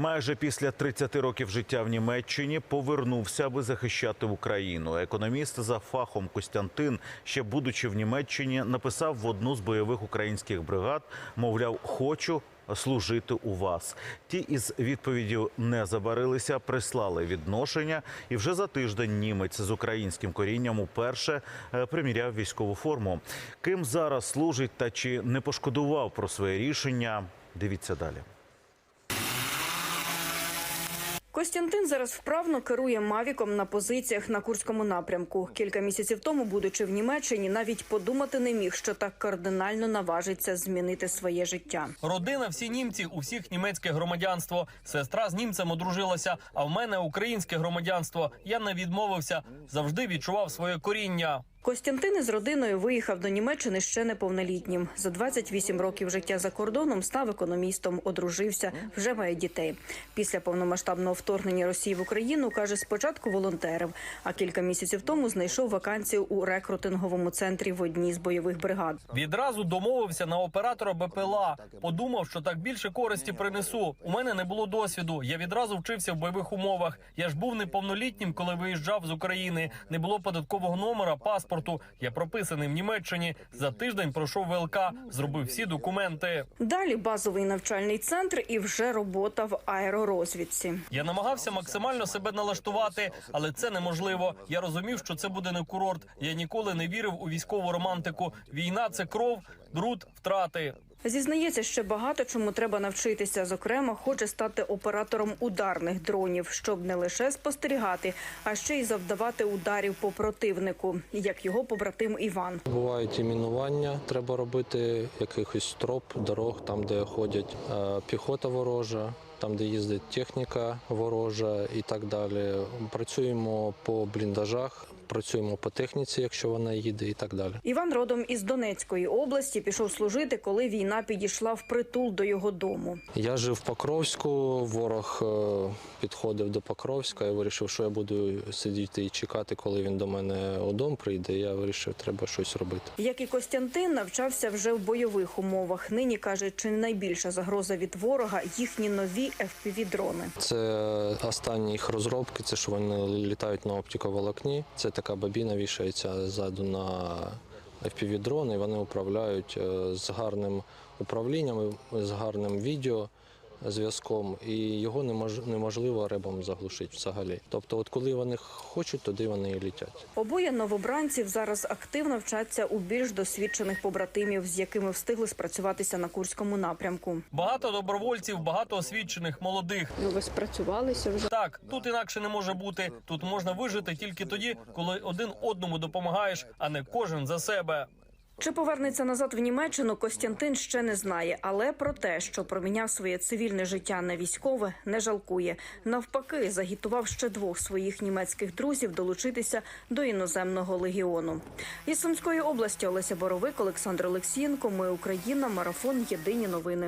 Майже після 30 років життя в Німеччині повернувся, аби захищати Україну. Економіст за фахом Костянтин, ще будучи в Німеччині, написав в одну з бойових українських бригад, мовляв, хочу. Служити у вас. Ті із відповіддю не забарилися, прислали відношення, і вже за тиждень німець з українським корінням уперше е, приміряв військову форму. Ким зараз служить та чи не пошкодував про своє рішення? Дивіться далі. Костянтин зараз вправно керує мавіком на позиціях на курському напрямку. Кілька місяців тому, будучи в Німеччині, навіть подумати не міг, що так кардинально наважиться змінити своє життя. Родина, всі німці, у всіх німецьке громадянство. Сестра з німцем одружилася, а в мене українське громадянство. Я не відмовився, завжди відчував своє коріння. Костянтин із родиною виїхав до Німеччини ще неповнолітнім. За 28 років життя за кордоном став економістом, одружився, вже має дітей. Після повномасштабного вторгнення Росії в Україну каже, спочатку волонтерив, а кілька місяців тому знайшов вакансію у рекрутинговому центрі в одній з бойових бригад. Відразу домовився на оператора БПЛА. Подумав, що так більше користі принесу. У мене не було досвіду. Я відразу вчився в бойових умовах. Я ж був неповнолітнім, коли виїжджав з України. Не було податкового номера, паспорту. Я прописаний в Німеччині. За тиждень пройшов ВЛК, зробив всі документи. Далі базовий навчальний центр і вже робота в аеророзвідці. Я намагався максимально себе налаштувати, але це неможливо. Я розумів, що це буде не курорт. Я ніколи не вірив у військову романтику. Війна це кров, бруд, втрати. Зізнається, ще багато чому треба навчитися. Зокрема, хоче стати оператором ударних дронів, щоб не лише спостерігати, а ще й завдавати ударів по противнику, як його побратим Іван. Бувають і мінування, треба робити якихось троп, дорог, там, де ходять е, піхота ворожа, там, де їздить техніка ворожа і так далі. Працюємо по бліндажах, працюємо по техніці, якщо вона їде, і так далі. Іван родом із Донецької області пішов служити, коли війна підійшла в притул до його дому. Я жив в Покровську, ворог е, підходив до Покровська. Я вирішив, що я буду сидіти і чекати, коли він до мене у дом прийде. Я вирішив, треба щось робити. Як і Костянтин, навчався вже в бойових умовах. Нині каже, чи найбільша загроза від ворога їхні нові fpv дрони Це останні їх розробки, це що вони літають на оптиковолокні. Це така бабіна вішається ззаду на fpv дрони і вони управляють е, з гарним управлінням, і з гарним відео. Зв'язком і його немож- неможливо ребом заглушити взагалі. Тобто, от коли вони хочуть, туди вони і літять. Обоє новобранців зараз активно вчаться у більш досвідчених побратимів, з якими встигли спрацюватися на курському напрямку. Багато добровольців, багато освічених, молодих. Ну, ви спрацювалися вже. Так, тут інакше не може бути. Тут можна вижити тільки тоді, коли один одному допомагаєш, а не кожен за себе. Чи повернеться назад в Німеччину, Костянтин ще не знає, але про те, що проміняв своє цивільне життя на військове, не жалкує. Навпаки, загітував ще двох своїх німецьких друзів долучитися до іноземного легіону. Із Сумської області Олеся Боровик, Олександр Олексієнко. Ми Україна. Марафон. Єдині новини.